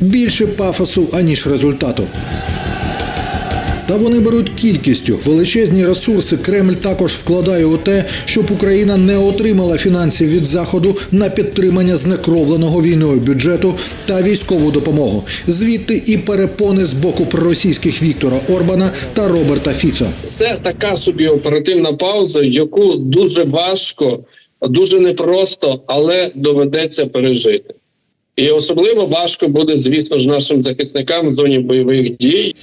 Більше пафосу, аніж результату. Та вони беруть кількістю. Величезні ресурси Кремль також вкладає у те, щоб Україна не отримала фінансів від заходу на підтримання знекровленого війною бюджету та військову допомогу. Звідти і перепони з боку проросійських Віктора Орбана та Роберта Фіцо. Це така собі оперативна пауза, яку дуже важко, дуже непросто, але доведеться пережити. І особливо важко буде, звісно ж, нашим захисникам в зоні бойових дій.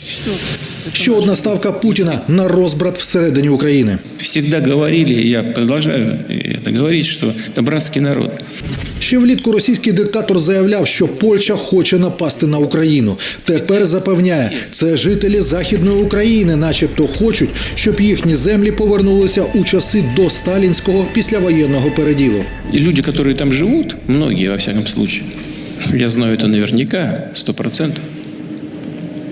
Ще одна ставка Путіна на розбрат всередині України. Всегда говорили, и я продолжаю это говорить, что это братский народ. Ще влітку російський диктатор заявляв, що Польща хоче напасти на Україну. Тепер запевняє, це жителі Західної України, начебто хочуть, щоб їхні землі повернулися у часи до сталінського післявоєнного переділу. И люди, которые там живут, многие во всяком случае, я знаю это наверняка, сто процентов,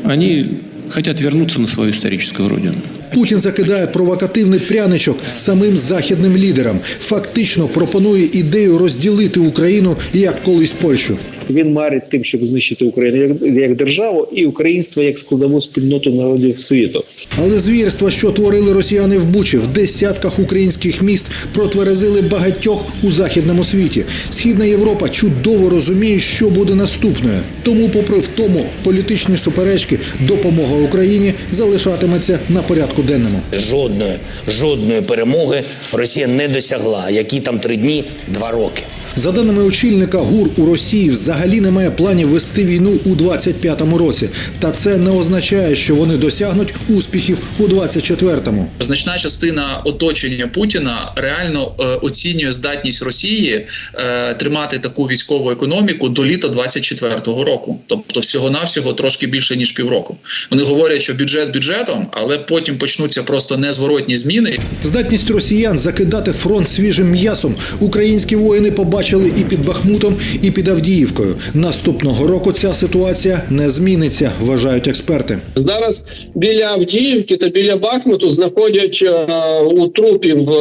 они хотят вернуться на свою историческую родину. Путін закидає провокативний пряничок самим західним лідерам. Фактично пропонує ідею розділити Україну як колись Польщу. Він марить тим, щоб знищити Україну як, як державу і українство як складову спільноту народів світу. Але звірства, що творили росіяни в Бучі, в десятках українських міст протверезили багатьох у західному світі. Східна Європа чудово розуміє, що буде наступною. Тому, попри втому, політичні суперечки, допомога Україні залишатиметься на порядку денному. Жодної, жодної перемоги Росія не досягла. Які там три дні, два роки. За даними очільника ГУР у Росії, взагалі немає планів вести війну у 25-му році. Та це не означає, що вони досягнуть успіхів у 24-му. Значна частина оточення Путіна реально е, оцінює здатність Росії е, тримати таку військову економіку до літа 24-го року, тобто всього навсього трошки більше ніж півроку. Вони говорять, що бюджет бюджетом, але потім почнуться просто незворотні зміни. Здатність росіян закидати фронт свіжим м'ясом українські воїни побачили і під Бахмутом, і під Авдіївкою. Наступного року ця ситуація не зміниться, вважають експерти. Зараз біля Авдіївки та біля Бахмуту знаходять е, у трупів е,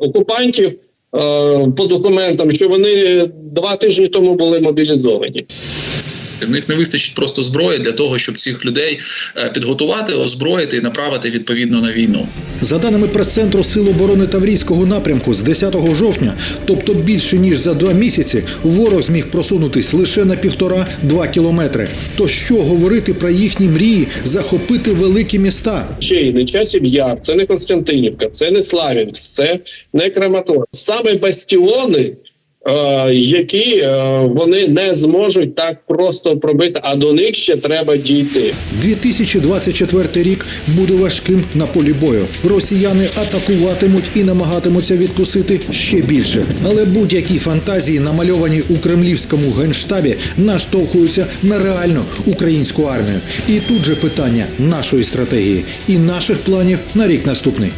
окупантів е, по документам, що вони два тижні тому були мобілізовані. В них не вистачить просто зброї для того, щоб цих людей е, підготувати, озброїти і направити відповідно на війну. За даними прес-центру Сил оборони Таврійського напрямку, з 10 жовтня, тобто більше ніж за два місяці, ворог зміг просунутись лише на півтора-два кілометри. То що говорити про їхні мрії захопити великі міста? Ще й не часів яр, це не Константинівка, це не Славянськ, це не Краматорськ. Саме бастіони, які е, вони не зможуть так просто пробити, а до них ще треба дійти. 2024 рік буде важким на полі бою. Росіяни атакуватимуть і намагатимуться відкусити ще більше. Але будь-які фантазії, намальовані у кремлівському генштабі, наштовхуються на реальну українську армію. І тут же питання нашої стратегії і наших планів на рік наступний.